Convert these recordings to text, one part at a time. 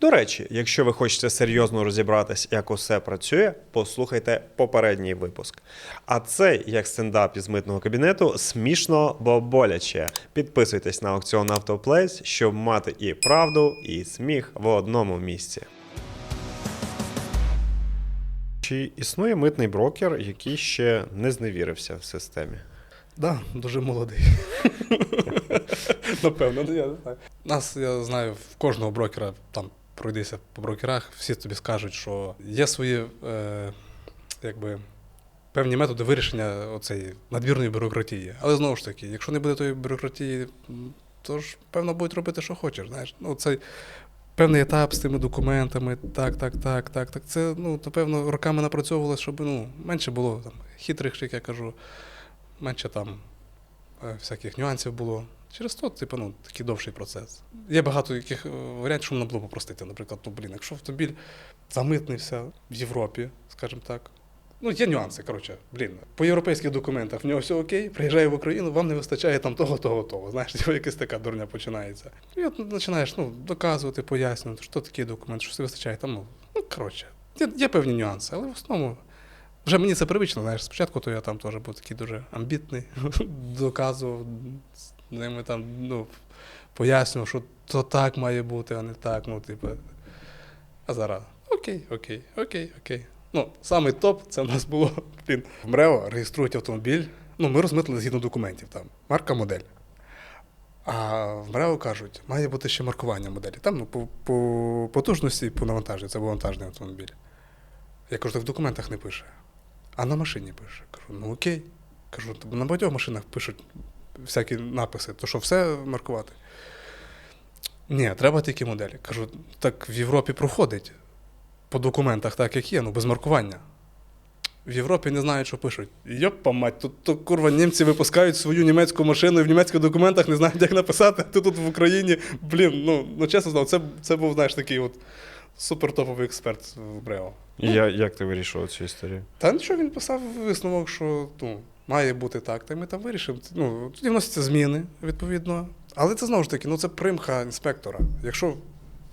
До речі, якщо ви хочете серйозно розібратись, як усе працює, послухайте попередній випуск. А цей, як стендап із митного кабінету, смішно, бо боляче. Підписуйтесь на аукціон Автоплейс, щоб мати і правду, і сміх в одному місці. Чи існує митний брокер, який ще не зневірився в системі? Да, дуже молодий. Напевно, я не знаю. Нас, я знаю, в кожного брокера, там пройдися по брокерах, всі тобі скажуть, що є свої е, якби, певні методи вирішення оцеї надмірної бюрократії. Але знову ж таки, якщо не буде тої бюрократії, то ж, певно, будуть робити, що хочеш. Знаєш. Ну, цей певний етап з тими документами, так, так, так, так, так. Це, ну, напевно, роками напрацьовувалося, щоб ну, менше було там, хитрих, як я кажу, менше там е, всяких нюансів було. Через то, типу, ну, такий довший процес. Є багато яких е, варіантів, що можна було попростити. Наприклад, ну, блін, якщо автомобіль замитнився в Європі, скажімо так. Ну, є нюанси, коротше, блін. По європейських документах в нього все окей, приїжджає в Україну, вам не вистачає там того, того, того. Знаєш, типу, якась така дурня починається. І от починаєш ну, доказувати, пояснювати, що такий документ, що все вистачає. Там, ну, ну коротше, є, є певні нюанси, але в основному вже мені це привично, знаєш, спочатку то я там теж був такий дуже амбітний, доказував, ними там, ну, пояснював, що то так має бути, а не так. Ну, типу. А зараз окей, окей, окей, окей. Ну, самий топ це в нас було. Блін, в МРЕО реєструють автомобіль. Ну, ми розмитили згідно документів там, марка, модель. А в МРЕО кажуть, має бути ще маркування моделі. Там ну, по, по потужності, по навантаженню, це був вантажний автомобіль. Я кажу, так в документах не пише. А на машині пише. Кажу, ну окей. Кажу, на багатьох машинах пишуть всякі написи, то що все маркувати. Ні, треба тільки моделі. Кажу, так в Європі проходить по документах так, як є, ну без маркування. В Європі не знають, що пишуть. Йопа мать, тут то, курва, німці випускають свою німецьку машину і в німецьких документах не знають, як написати, ти тут в Україні. Блін, ну, ну чесно знав, це, це був, знаєш, такий от супертоповий експерт в Брео. І я, як ти вирішував цю історію? Та нічого він писав висновок, що ну, має бути так, та ми там вирішимо. Ну, тоді вносяться зміни, відповідно. Але це знову ж таки, ну це примха інспектора. Якщо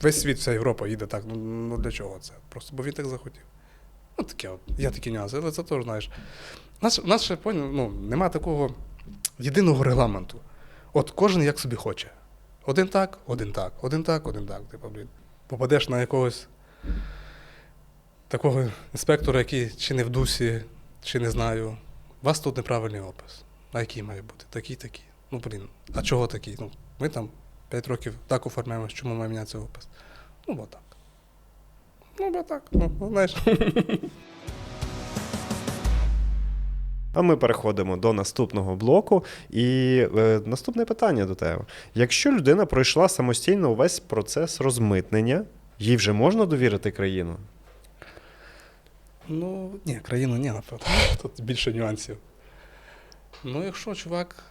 весь світ, вся Європа їде так, ну, ну для чого це? Просто бо він так захотів. Ну, таке от, є такі нюанси, але це теж знаєш. У нас, нас ще ну, нема такого єдиного регламенту. От кожен як собі хоче. Один так, один так, один так, один так. Типу, блін. Попадеш на якогось такого інспектора, який чи не в дусі, чи не знаю. У вас тут неправильний опис. А який має бути? Такий, такий. Ну, блін, а чого такий? Ну, ми там 5 років так оформляємось, чому має мінятися опис? Ну, бо так. Ну, бо так. Ну, ну, знаєш. А ми переходимо до наступного блоку. І е, наступне питання до тебе: якщо людина пройшла самостійно увесь процес розмитнення, їй вже можна довірити країну? Ну, ні, країну ні, напевно. Тут більше нюансів. Ну, якщо чувак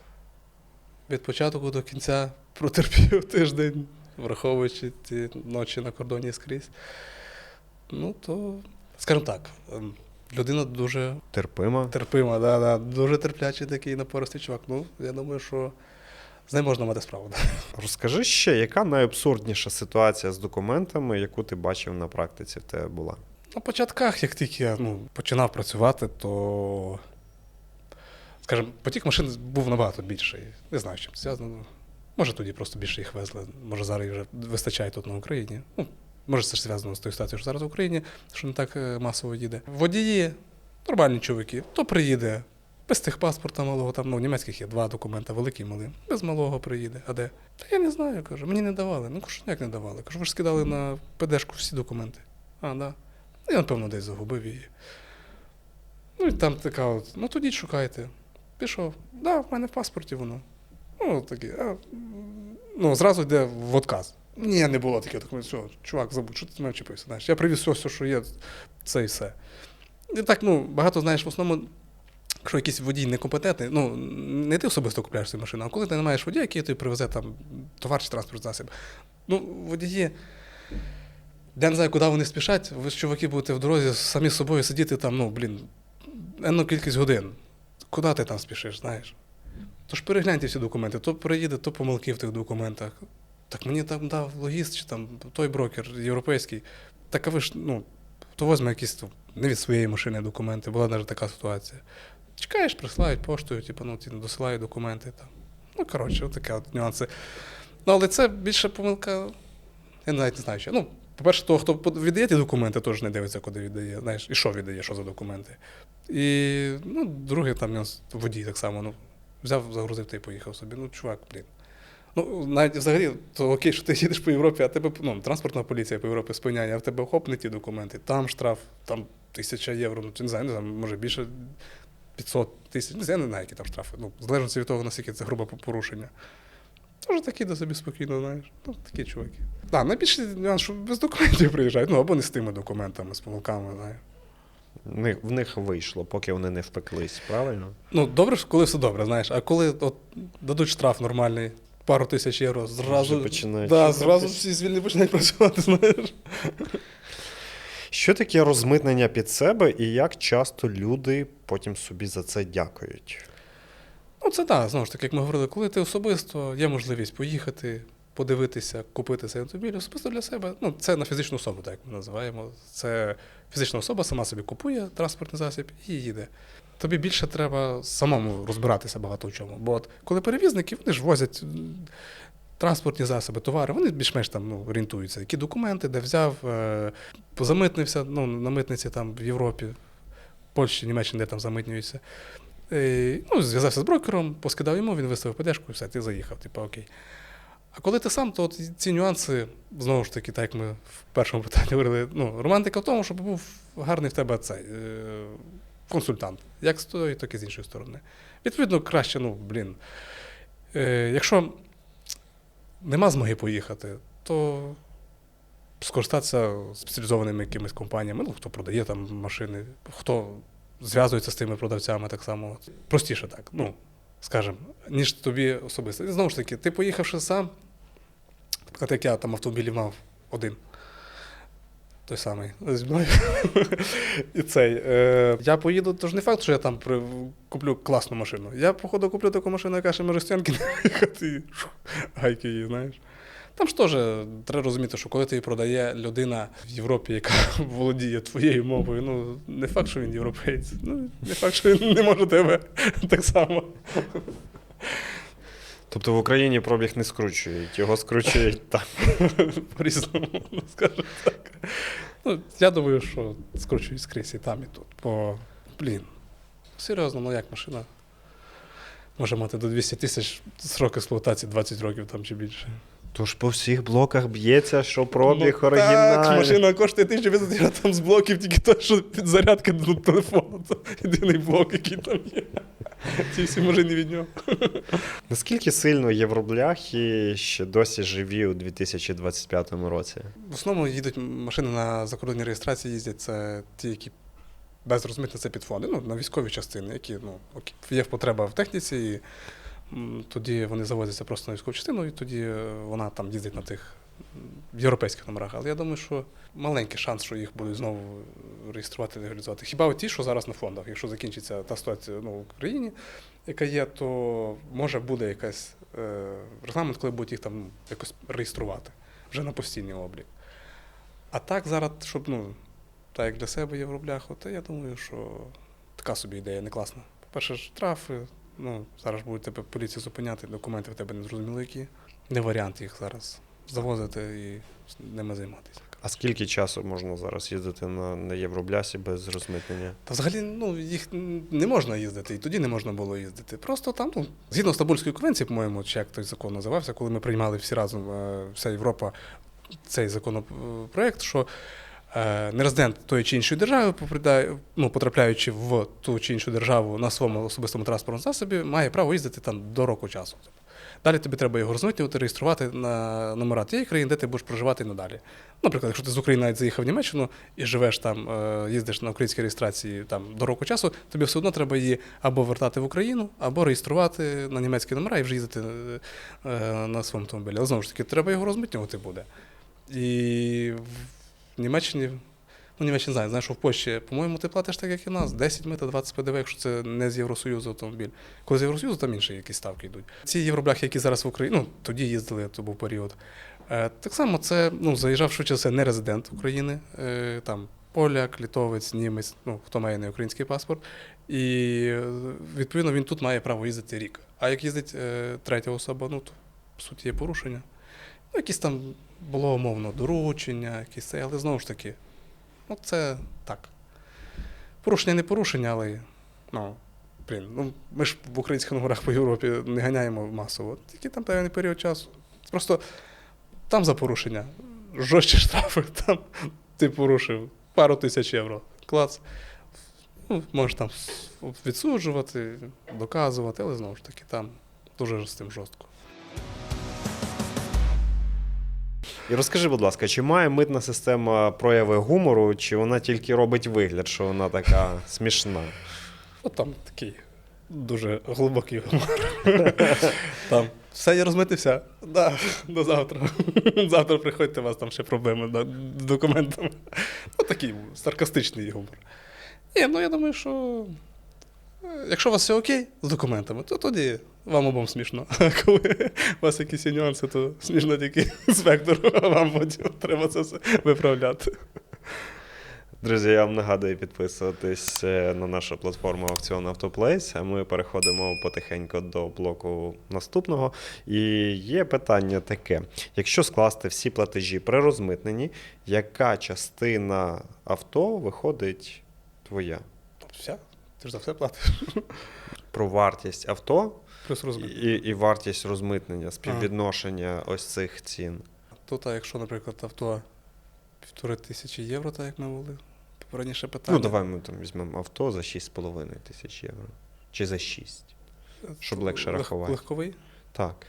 від початку до кінця протерпів тиждень, враховуючи ті ночі на кордоні скрізь, ну то, скажімо так, ем, людина дуже Терпима. терпима, да, да, дуже терплячий такий напористий чувак. Ну, я думаю, що з ним можна мати справу. Да. Розкажи ще, яка найабсурдніша ситуація з документами, яку ти бачив на практиці в тебе була? На початках, як тільки я ну, починав працювати, то, скажімо, потік машин був набагато більший. Не знаю, з чим це зв'язано. Може, тоді просто більше їх везли, може зараз їх вже вистачає тут на Україні. Ну, може, це ж зв'язано з тою ситуацією, що зараз в Україні, що не так е, масово їде. Водії, нормальні чоловіки, то приїде. Без тих паспорта малого, там ну, в німецьких є два документи, великий і малий. Без малого приїде. А де? Та я не знаю, кажу, мені не давали. Ну кажу, як не давали? Кажу, ви ж скидали на ПДшку всі документи. А, да. Ну, я, напевно, десь загубив її. Ну, і там така от, ну тоді шукайте. Пішов. Да, в мене в паспорті воно. Ну, такі, а, ну, зразу йде в отказ. Ні, не було таке. Так, все, чувак, забудь, що ти мене вчепився. Знаєш, я привіз все, все, що є, це і все. І так, ну, багато, знаєш, в основному, якщо якийсь водій некомпетентний, ну, не ти особисто купляєш цю машину, а коли ти не маєш водія, який тобі привезе там товар чи транспорт засіб. Ну, водії. Я не знаю, куди вони спішать. Ви ж чуваки будете в дорозі самі з собою сидіти там, ну, блін, енну кількість годин. Куди ти там спішиш, знаєш? Тож перегляньте всі документи, то приїде, то помилки в тих документах. так мені там дав логіст, чи там той брокер європейський. Так а ви ж, ну, то возьме якісь ну, не від своєї машини документи, була навіть така ситуація. Чекаєш, присилають поштою, типу, ну, ті досилають документи. Там. Ну, коротше, отаке от нюанси. Ну, але це більше помилка. Я навіть не знаю, що. Ну, по-перше, того, хто віддає ті документи, теж не дивиться, куди віддає. Знаєш, і що віддає, що за документи. І ну, друге, там водій так само. Ну, взяв, загрузив та й поїхав собі. Ну, чувак, блін. Ну, навіть взагалі, то окей, що ти їдеш по Європі, а тебе ну, транспортна поліція по Європі спиняє, а в тебе хоп, не ті документи, там штраф, там тисяча євро, ну, не знаю, не знаю, може більше 500 тисяч. Я не знаю, які там штрафи. Ну, в залежності від того, наскільки це грубе порушення. Тож такі до собі спокійно, знаєш. Ну, такі чуваки. Так, найбільший нюанс, що без документів приїжджають, ну або не з тими документами, з помилками, знаєш. В них, в них вийшло, поки вони не впеклись, правильно? Ну, добре, ж, коли все добре, знаєш. А коли от, дадуть штраф нормальний, пару тисяч євро, зразу, Вже починають да, чухатись. зразу всі звільні починають працювати, знаєш. Що таке розмитнення під себе і як часто люди потім собі за це дякують? Ну, це так, знову ж таки, як ми говорили, коли ти особисто є можливість поїхати, подивитися, купити цей автомобіль особисто для себе. Ну, це на фізичну особу, так як ми називаємо. Це фізична особа сама собі купує транспортний засіб і їде. Тобі більше треба самому розбиратися багато в чому. Бо от коли перевізники, вони ж возять транспортні засоби, товари, вони більш-менш там ну, орієнтуються. Які документи, де взяв, е, позамитнився, ну, на митниці там в Європі, Польщі, Німеччині, де там замитнюються. Е, ну, зв'язався з брокером, поскидав йому, він виставив подешку і все, ти заїхав, типу, окей. А коли ти сам, то от ці нюанси, знову ж таки, так як ми в першому питанні говорили, ну, романтика в тому, щоб був гарний в тебе цей е, консультант, як з тої, так і з іншої сторони. Відповідно, краще, ну, блін. Е, якщо нема змоги поїхати, то скористатися спеціалізованими якимись компаніями, ну, хто продає там машини, хто зв'язується з тими продавцями так само. Простіше так, ну, скажімо, ніж тобі особисто. І знову ж таки, ти поїхавши сам, наприклад, як я там автомобілів мав один. Той самий зі мною. І цей. Е, я поїду, то ж не факт, що я там при, куплю класну машину. Я, походу, куплю таку машину, яка ще може стінки не виїхати і гайки її, знаєш. Там ж теж треба розуміти, що коли її продає людина в Європі, яка володіє твоєю мовою, ну не факт, що він європейець. Ну, не факт, що він не може тебе так само. Тобто в Україні пробіг не скручують, його скручують там. По-різному, скажімо так. Ну, я думаю, що скручують скрізь і там, і тут. Бо, блін, серйозно, ну як машина може мати до 200 тисяч срок експлуатації 20 років там чи більше. Тож по всіх блоках б'ється, що пробіг Ну, Так, машина коштує 1500 євро, там з блоків тільки те, що під зарядки до телефону. Це єдиний блок, який там є. Ці всі машини від нього. Наскільки сильно євробляхи ще досі живі у 2025 році? В основному їдуть машини на закордонній реєстрації, їздять це ті, які без розмитнення це підфонди, ну, на військові частини, які ну, є потреба в техніці, і тоді вони завозяться просто на військову частину, і тоді е, вона там їздить на тих європейських номерах. Але я думаю, що маленький шанс, що їх будуть знову реєструвати легалізувати. Хіба от ті, що зараз на фондах, якщо закінчиться та ситуація ну, в Україні, яка є, то може буде якась е, регламент, коли будуть їх там якось реєструвати вже на постійний облік. А так зараз, щоб ну, так як для себе є в рублях, то я думаю, що така собі ідея не класна. По-перше, штрафи, ну, зараз ж будуть тебе поліція зупиняти, документи в тебе не зрозуміло які. Не варіант їх зараз завозити і ними займатися. А скільки часу можна зараз їздити на, на євроблясі без розмитнення? Та взагалі ну, їх не можна їздити, і тоді не можна було їздити. Просто там, ну, згідно Стамбульської конвенції, по-моєму, чи як той закон називався, коли ми приймали всі разом, е, вся Європа, цей законопроект, що е, нерезидент тої чи іншої держави, ну, потрапляючи в ту чи іншу державу на своєму особистому транспортному засобі, має право їздити там до року часу. Далі тобі треба його розмитнювати, реєструвати на номера тієї країни, де ти будеш проживати надалі. Наприклад, якщо ти з України навіть заїхав в Німеччину і живеш там, е, їздиш на українській реєстрації там до року часу, тобі все одно треба її або вертати в Україну, або реєструвати на німецькі номера і вже їздити е, на своєму автомобілі. Але знову ж таки, треба його розмитнювати буде. І в Німеччині Ну, Німеччина не знаю, знаєш, що в Польщі, по-моєму, ти платиш так, як і нас, 10 мита, 20 ПДВ, якщо це не з Євросоюзу автомобіль. Коли з Євросоюзу, там інші якісь ставки йдуть. Ці євробляхи, які зараз в Україні, ну тоді їздили, то був період. Е, так само це ну, заїжджав швидше все не резидент України, е, там поляк, літовець, німець, ну хто має не український паспорт. І е, відповідно він тут має право їздити рік. А як їздить третя особа, ну то по суті є порушення. Ну, якісь там було умовно доручення, якісь це, але знову ж таки, ну це так. Порушення не порушення, але ну, блін, ну ми ж в українських номерах по Європі не ганяємо масово. Тільки там певний період часу. Просто там за порушення жорстчі штрафи, там ти порушив пару тисяч євро. Клац. Ну, можеш там відсуджувати, доказувати, але знову ж таки, там дуже з тим жорстко. І розкажи, будь ласка, чи має митна система прояви гумору, чи вона тільки робить вигляд, що вона така смішна? От там такий дуже глибокий гумор. Там все, я розмитився. Да, до завтра. Завтра приходьте, у вас там ще проблеми да, з документами. Ну, такий саркастичний гумор. Ні, ну я думаю, що якщо у вас все окей з документами, то тоді вам обом смішно. А коли у вас якісь є нюанси, то смішно тільки інспектору, а вам потім треба це все виправляти. Друзі, я вам нагадую підписуватись е, на нашу платформу Аукціон Автоплейс. А ми переходимо потихеньку до блоку наступного. І є питання таке: якщо скласти всі платежі при розмитненні, яка частина авто виходить твоя? Все, ти ж за все платиш. Про вартість авто Плюс і, і вартість розмитнення, співвідношення ось цих цін. Тут, а якщо, наприклад, авто півтори тисячі євро, так як ми були, раніше питання. Ну, давай ми там візьмемо авто за 6,5 тисяч євро. Чи за 6. щоб легше Лег- рахувати. Легковий? Так.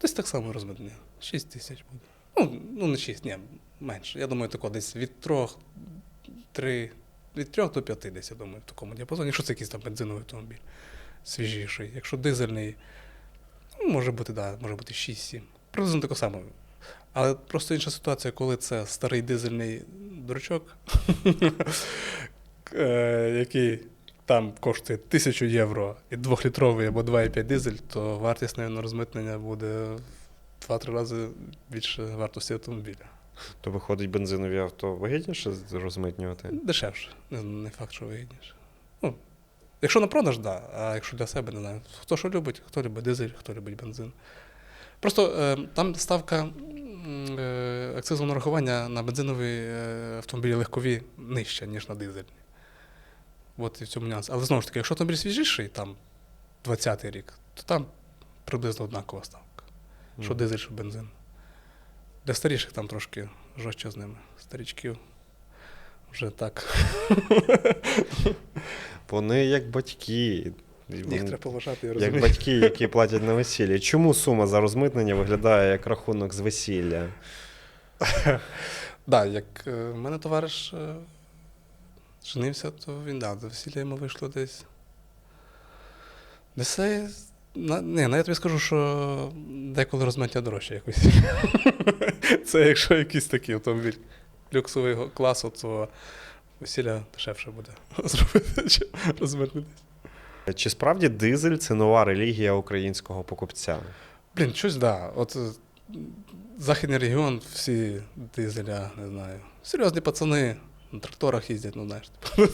Десь так само розмитнення. 6 тисяч буде. Ну, ну не 6, ні, менше. Я думаю, тако десь від 3, 3, від 3 до 5 десь, я думаю, в такому діапазоні. Якщо це якийсь там бензиновий автомобіль свіжіший. Якщо дизельний, ну, може бути, да, може бути 6-7. Приблизно таке саме. Але просто інша ситуація, коли це старий дизельний дурачок, е, який там коштує 1000 євро і 2-літровий або 2,5 дизель, то вартість навіть, розмитнення буде в 2-3 рази більше вартості автомобіля. То виходить бензинові авто вигідніше розмитнювати? Дешевше. Не, не факт, що вигідніше. Ну, якщо на продаж, так. Да, а якщо для себе, не знаю. Хто що любить, хто любить дизель, хто любить бензин. Просто е, там ставка е, акцизного нарахування на бензинові е, автомобілі легкові нижча, ніж на дизельні. От і в цьому нюанс. Але знову ж таки, якщо автомобіль свіжіший, там 20-й рік, то там приблизно однакова ставка. Що Мгм. дизель, що бензин. Для старіших там трошки жорстче з ними. Старічків вже так. Вони як батьки. Їх треба поважати, я Як батьки, які платять на весіллі. Чому сума за розмитнення виглядає як рахунок з весілля? Да, як е, в мене товариш е, женився, то він да, до весілля йому вийшло десь. Десь. Е, ні, ну я тобі скажу, що деколи розмиття дорожче якось. Це якщо якийсь такий автомобіль люксового класу, то весілля дешевше буде зробити, чим розмитнити. Чи справді дизель це нова релігія українського покупця? Блін, щось да. От е, західний регіон, всі дизеля, не знаю. Серйозні пацани на тракторах їздять, ну знаєш.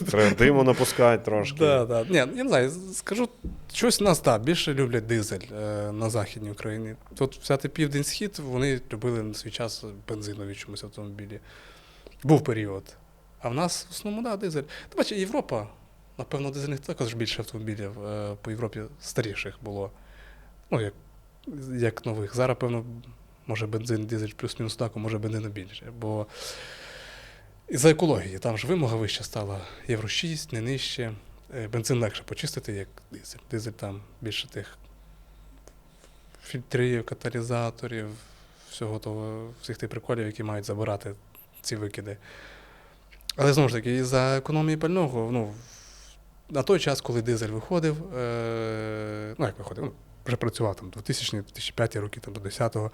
Треба диму напускати трошки. Да, да. Ні, я не знаю, скажу, щось нас да, більше люблять дизель е, на Західній Україні. Тут взяти південь схід, вони любили на свій час бензинові чомусь автомобілі. Був період. А в нас в основному, да, дизель. Ти бачиш, Європа, напевно, дизельних також більше автомобілів е, по Європі старіших було. Ну, як, як нових. Зараз, певно, може бензин, дизель плюс-мінус так, а може бензину більше. Бо і-за екології, там ж вимога вища стала. Євро 6, не нижче. Е, Бензин легше почистити, як дизель. Дизель там більше тих фільтрів, каталізаторів, всього того, всіх тих приколів, які мають забирати ці викиди. Але знову ж таки, за економії пального, ну, на той час, коли дизель виходив, е, ну як виходив, ну, вже працював там 2000-2005 роки, там, до 10-го,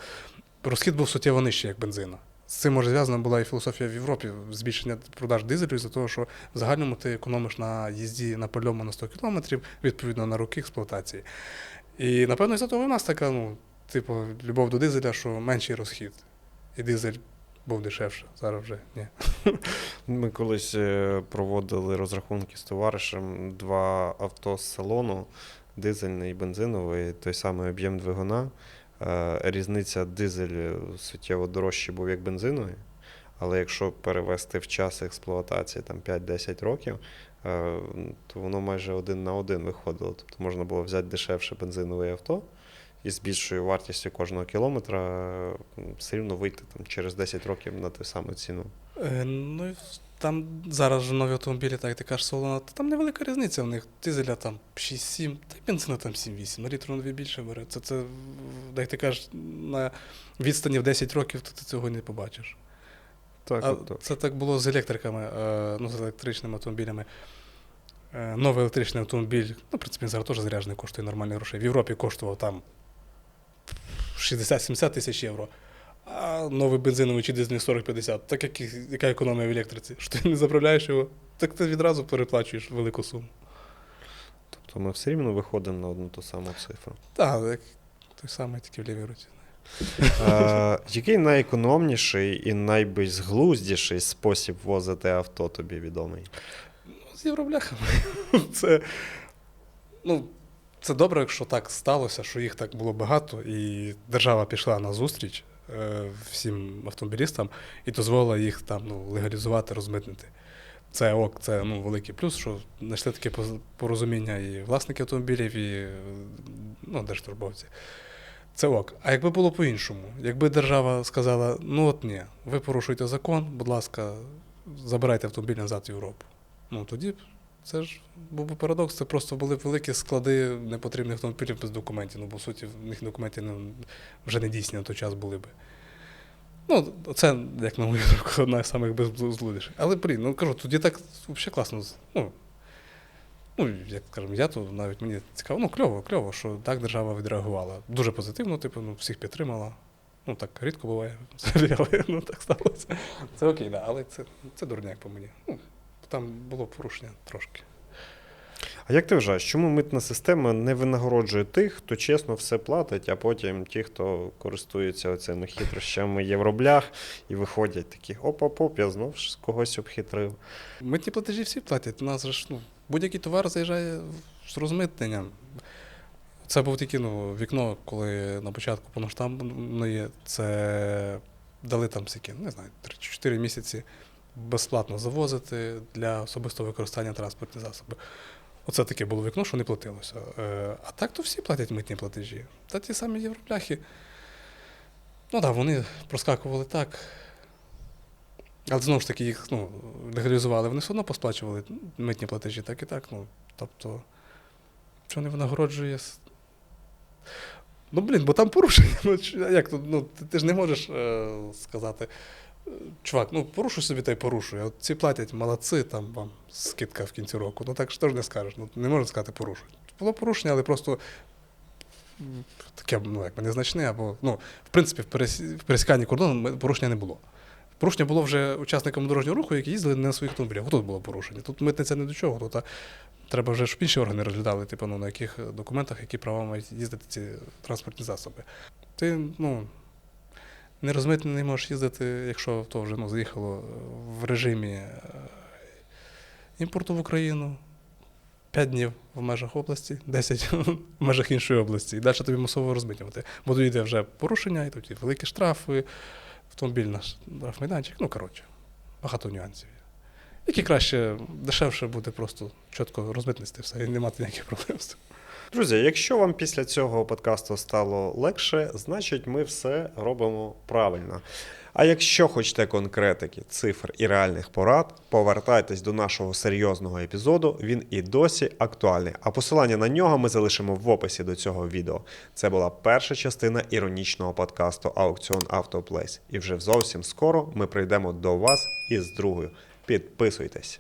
розхід був суттєво нижчий, як бензина. З цим може зв'язана була і філософія в Європі збільшення продаж дизелю за того, що в загальному ти економиш на їзді на пальому на 100 кілометрів, відповідно на роки експлуатації. І напевно, із-за того у нас така, ну, типу, любов до дизеля, що менший розхід. І дизель був дешевше, зараз вже ні. Ми колись е, проводили розрахунки з товаришем два авто з салону, дизельний і бензиновий, той самий об'єм двигуна. Е, Різниця дизель суттєво дорожчий був як бензиновий. Але якщо перевести в час експлуатації там 5-10 років, е, то воно майже один на один виходило. Тобто можна було взяти дешевше бензинове авто і з більшою вартістю кожного кілометра е, все рівно вийти там, через 10 років на ту саму ціну. Е, ну, там зараз же нові автомобілі, так ти кажеш, солона, то там невелика різниця. У них дизеля там 6-7, та бензина там 7-8, на літру на дві більше бере. Це, це, як ти кажеш, на відстані в 10 років, то ти цього не побачиш. Так, А так. це так було з електриками, е, ну, з електричними автомобілями. Е, Новий електричний автомобіль, ну, в принципі, зараз теж заряджений, коштує нормальні гроші. В Європі коштував там 60-70 тисяч євро. А новий бензиновий чи дизельний 40-50. Так як, яка економія в електриці? Що ти не заправляєш його, так ти відразу переплачуєш велику суму. Тобто ми все рівно виходимо на одну ту саму цифру. Так, як той самий, тільки в лівій руці. Який найекономніший і найбезглуздіший спосіб возити авто тобі відомий? З євробляхами. Це, ну, це добре, якщо так сталося, що їх так було багато, і держава пішла на зустріч всім автомобілістам і дозволила їх там ну, легалізувати, розмитнити. Це ок, це ну, великий плюс, що знайшли таке порозуміння і власники автомобілів, і е, ну, держслужбовці. Це ок. А якби було по-іншому, якби держава сказала: ну от ні, ви порушуєте закон, будь ласка, забирайте автомобіль назад в Європу. Ну тоді це ж був би парадокс. Це просто були великі склади непотрібних автомобілів без документів. Ну, бо суті, в них документи ну, вже не дійсні на той час були би. Ну, це, як на мою думку, одна з самих безблудіших. Але, блін, ну кажу, тоді так взагалі класно. Ну, ну, як скажемо, я то навіть мені цікаво, ну, кльово, кльово, що так держава відреагувала. Дуже позитивно, типу, ну, всіх підтримала. Ну, так рідко буває, але ну, так сталося. Це окей, да, але це, це дурняк по мені. Ну, там було порушення трошки. А як ти вважаєш, чому митна система не винагороджує тих, хто чесно все платить, а потім ті, хто користується оцими хитрощами євроблях і виходять такі оп-оп-оп, я знов когось обхитрив. Митні платежі всі платять. У нас ж ну, будь-який товар заїжджає з розмитненням. Це був тільки ну, вікно, коли на початку повноштабної це дали там скільки, не знаю, 3-4 місяці безплатно завозити для особистого використання транспортні засоби. Оце таке було вікно, що не платилося. Е, А так то всі платять митні платежі. Та ті самі європляхи. Ну так, вони проскакували так. Але знову ж таки їх ну, легалізували, вони все одно посплачували митні платежі, так і так. Ну, тобто, що не винагороджує. Ну, блін, бо там порушення. Ну, як? Ну, ти, ти ж не можеш е, сказати. Чувак, ну порушуй собі та й порушуй. От ці платять молодці, там вам скидка в кінці року. Ну так що ж не скажеш. Ну, не можна сказати порушуй. Було порушення, але просто таке, ну, якби незначне, або, ну, в принципі, в пересіканні кордону порушення не було. Порушення було вже учасникам дорожнього руху, які їздили не на своїх автомобілях. Тут було порушення. Тут митниця не до чого. Тут а, треба вже, щоб інші органи розглядали, типу, ну, на яких документах, які права мають їздити ці транспортні засоби. Ти ну, не розмитнений можеш їздити, якщо авто вже ну, заїхало в режимі е, імпорту в Україну. 5 днів в межах області, 10 в межах іншої області. І далі тобі масово розмитнювати. Бо тоді йде вже порушення, і тоді великі штрафи, автомобіль наш штрафмайданчик. Ну, коротше, багато нюансів. Які краще, дешевше буде просто чітко розмитнити все і не мати ніяких проблем з цим. Друзі, якщо вам після цього подкасту стало легше, значить ми все робимо правильно. А якщо хочете конкретики, цифр і реальних порад, повертайтесь до нашого серйозного епізоду. Він і досі актуальний. А посилання на нього ми залишимо в описі до цього відео. Це була перша частина іронічного подкасту Аукціон Автоплейс. І вже зовсім скоро ми прийдемо до вас із другою. Підписуйтесь.